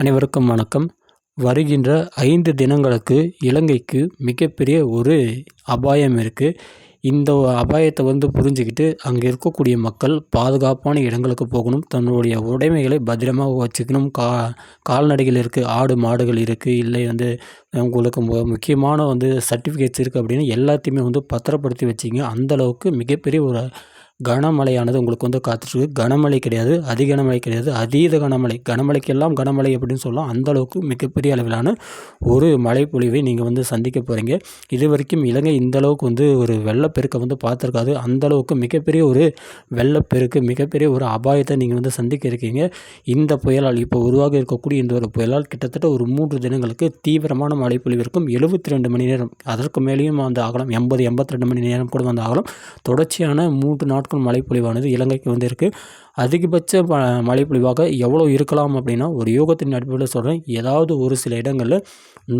அனைவருக்கும் வணக்கம். வருகின்ற ஐந்து தினங்களுக்கு இலங்கைக்கு மிகப்பெரிய ஒரு அபாயம் இருக்குது இந்த அபாயத்தை வந்து புரிஞ்சுக்கிட்டு அங்கே இருக்கக்கூடிய மக்கள் பாதுகாப்பான இடங்களுக்கு போகணும். தன்னுடைய உடைமைகளை பத்திரமாக வச்சுக்கணும். கா கால்நடைகள் இருக்குது ஆடு மாடுகள் இருக்குது இல்லை வந்து உங்களுக்கு மு முக்கியமான வந்து சர்டிஃபிகேட்ஸ் இருக்குது அப்படின்னு எல்லாத்தையுமே வந்து பத்திரப்படுத்தி வச்சிங்க. அந்தளவுக்கு மிகப்பெரிய ஒரு கனமழையானது உங்களுக்கு வந்து காத்துட்ருக்கு. கனமழை கிடையாது அதி கனமழை கிடையாது. அதீத கனமழை. கனமழைக்கெல்லாம் கனமழை அப்படின்னு சொல்லலாம். அந்தளவுக்கு மிகப்பெரிய அளவிலான ஒரு மழை பொழிவை நீங்கள் வந்து சந்திக்க போகிறீங்க இது வரைக்கும் இலங்கை இந்தளவுக்கு வந்து ஒரு வெள்ளப்பெருக்கை வந்து பார்த்துருக்காது. அந்தளவுக்கு மிகப்பெரிய ஒரு வெள்ளப்பெருக்கு மிகப்பெரிய ஒரு அபாயத்தை நீங்கள் வந்து சந்திக்க இருக்கீங்க. இந்த புயலால் இப்போ உருவாக இருக்கக்கூடிய இந்த ஒரு புயலால் கிட்டத்தட்ட ஒரு மூன்று தினங்களுக்கு தீவிரமான மழை பொழிவு இருக்கும் எழுபத்தி ரெண்டு மணி நேரம் அதற்கு மேலேயும் வந்து ஆகலாம் எண்பது எண்பத்தி ரெண்டு மணி நேரம் கூட வந்து ஆகலாம் தொடர்ச்சியான மூன்று நாட்கள் நாட்கள் மழைப்பொழிவானது இலங்கைக்கு வந்து இருக்குது அதிகபட்ச ம மழைப்பொழிவாக எவ்வளோ இருக்கலாம் அப்படின்னா ஒரு யோகத்தின் அடிப்படையில் சொல்கிறேன் ஏதாவது ஒரு சில இடங்களில்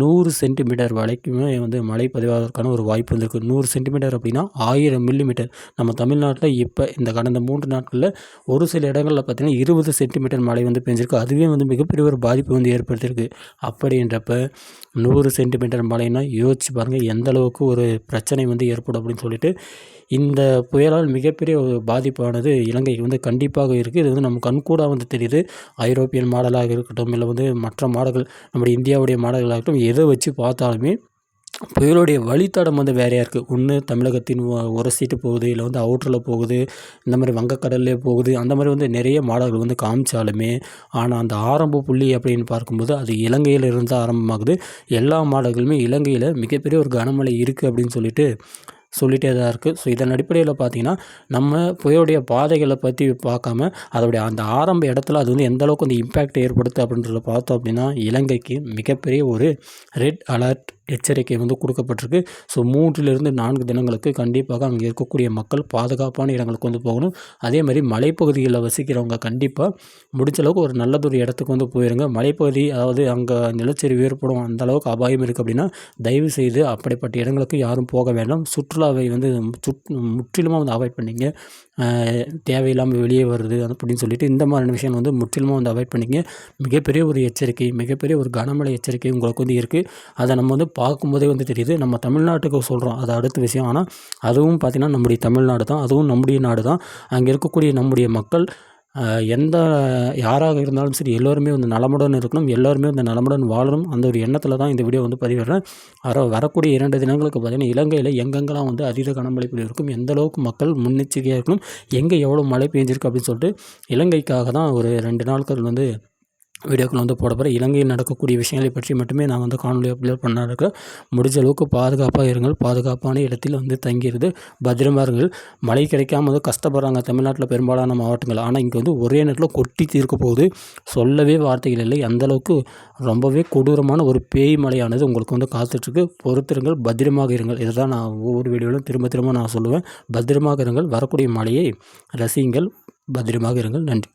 நூறு சென்டிமீட்டர் வரைக்குமே வந்து மழை பதிவாகிறதுக்கான ஒரு வாய்ப்பு வந்திருக்கு. நூறு சென்டிமீட்டர் அப்படின்னா ஆயிரம் மில்லிமீட்டர். நம்ம தமிழ்நாட்டில் இப்போ இந்த கடந்த மூன்று நாட்களில் ஒரு சில இடங்களில் பார்த்திங்கன்னா இருபது சென்டிமீட்டர் மழை வந்து பெஞ்சிருக்கு. அதுவே வந்து மிகப்பெரிய ஒரு பாதிப்பு வந்து ஏற்படுத்தியிருக்கு. அப்படின்றப்ப நூறு சென்டிமீட்டர் மழைன்னா யோசிச்சு பாருங்கள் எந்த அளவுக்கு ஒரு பிரச்சனை வந்து ஏற்படும் அப்படின்னு சொல்லிட்டு இந்த புயலால் மிகப்பெரிய ஒரு பாதிப்பானது இலங்கைக்கு வந்து கண்டிப்பாக இருக்குது இது வந்து நம்ம கண்கூடாக வந்து தெரியுது. ஐரோப்பியன் மாடலாக இருக்கட்டும் இல்லை வந்து மற்ற மாடல்கள் நம்முடைய இந்தியாவுடைய மாடல்களாகட்டும் எதை வச்சு பார்த்தாலுமே புயலுடைய வழித்தடம் வந்து வேறையாக இருக்குது ஒன்று தமிழகத்தின் உரசிட்டு போகுது இல்லை வந்து அவுட்டரில் போகுது இந்த மாதிரி வங்கக்கடல்லே போகுது அந்த மாதிரி வந்து நிறைய மாடல்கள் வந்து காமிச்சாலுமே ஆனால் அந்த ஆரம்ப புள்ளி அப்படின்னு பார்க்கும்போது அது இலங்கையில் இருந்து ஆரம்பமாகுது. எல்லா மாடல்களுமே இலங்கையில் மிகப்பெரிய ஒரு கனமழை இருக்குது அப்படின்னு சொல்லிட்டு சொல்லிகிட்டே தான் இருக்குது ஸோ இதன் அடிப்படையில் பார்த்திங்கன்னா நம்ம புயலுடைய பாதைகளை பற்றி பார்க்காம அதோடைய அந்த ஆரம்ப இடத்துல அது வந்து எந்த அளவுக்கு வந்து இம்பேக்ட் ஏற்படுத்து அப்படின்றத பார்த்தோம் அப்படின்னா இலங்கைக்கு மிகப்பெரிய ஒரு ரெட் அலர்ட் எச்சரிக்கை வந்து கொடுக்கப்பட்டிருக்கு. ஸோ மூன்றிலிருந்து நான்கு தினங்களுக்கு கண்டிப்பாக அங்கே இருக்கக்கூடிய மக்கள் பாதுகாப்பான இடங்களுக்கு வந்து போகணும். அதே மாதிரி மலைப்பகுதிகளில் வசிக்கிறவங்க கண்டிப்பாக முடிஞ்ச அளவுக்கு ஒரு நல்லதொரு இடத்துக்கு வந்து போயிருங்க. மலைப்பகுதி அதாவது அங்கே நிலச்சரிவு ஏற்படும் அந்த அளவுக்கு அபாயம் இருக்குது அப்படின்னா தயவு செய்து அப்படிப்பட்ட இடங்களுக்கு யாரும் போக வேண்டாம். சுற்றுலாவை வந்து சுட் முற்றிலுமாக வந்து அவாய்ட் பண்ணிங்க. தேவையில்லாமல் வெளியே வருது அப்படின்னு சொல்லிட்டு இந்த மாதிரியான விஷயம் வந்து முற்றிலுமாக வந்து அவாய்ட் பண்ணிங்க. மிகப்பெரிய ஒரு எச்சரிக்கை மிகப்பெரிய ஒரு கனமழை எச்சரிக்கை உங்களுக்கு வந்து இருக்குது அதை நம்ம வந்து பார்க்கும்போதே வந்து தெரியுது நம்ம தமிழ்நாட்டுக்கு சொல்கிறோம் அது அடுத்த விஷயம். ஆனால் அதுவும் பார்த்திங்கன்னா நம்முடைய தமிழ்நாடு தான் அதுவும் நம்முடைய நாடு தான். அங்கே இருக்கக்கூடிய நம்முடைய மக்கள் எந்த யாராக இருந்தாலும் சரி எல்லோருமே வந்து நலமுடன் இருக்கணும் எல்லோருமே வந்து நலமுடன் வாழணும் அந்த ஒரு எண்ணத்தில் தான் இந்த வீடியோ வந்து பதிவிடுறேன். வர வரக்கூடிய இரண்டு தினங்களுக்கு பார்த்திங்கன்னா இலங்கையில் எங்கெங்கெல்லாம் வந்து அதீத கனமழை இருக்கும் எந்த அளவுக்கு மக்கள் முன்னெச்சரிக்கையாக இருக்கணும் எங்கே எவ்வளோ மழை பெஞ்சிருக்கு அப்படின்னு சொல்லிட்டு இலங்கைக்காக தான் ஒரு ரெண்டு நாட்கள் வந்து வீடியோக்கள் வந்து போட போகிறேன் இலங்கையில் நடக்கக்கூடிய விஷயங்களை பற்றி மட்டுமே நான் வந்து காணொலி அப்லோட் பண்ண இருக்கேன் முடிஞ்ச அளவுக்கு பாதுகாப்பாக இருங்கள். பாதுகாப்பான இடத்தில் வந்து தங்கியிருந்து பத்திரமா இருங்கள். மழை கிடைக்காம வந்து கஷ்டப்படுறாங்க தமிழ்நாட்டில் பெரும்பாலான மாவட்டங்கள். ஆனால் இங்கே வந்து ஒரே நேரத்தில் கொட்டி தீர்க்க போகுது. சொல்லவே வார்த்தைகள் இல்லை. அந்தளவுக்கு ரொம்பவே கொடூரமான ஒரு பேய் மழையானது உங்களுக்கு வந்து காத்துட்ருக்கு. பொறுத்திருங்கள். பத்திரமாக இருங்கள். இதுதான் நான் ஒவ்வொரு வீடியோவிலும் திரும்ப திரும்ப நான் சொல்லுவேன். பத்திரமாக இருங்கள். வரக்கூடிய மழையை ரசியுங்கள். பத்திரமாக இருங்கள். நன்றி.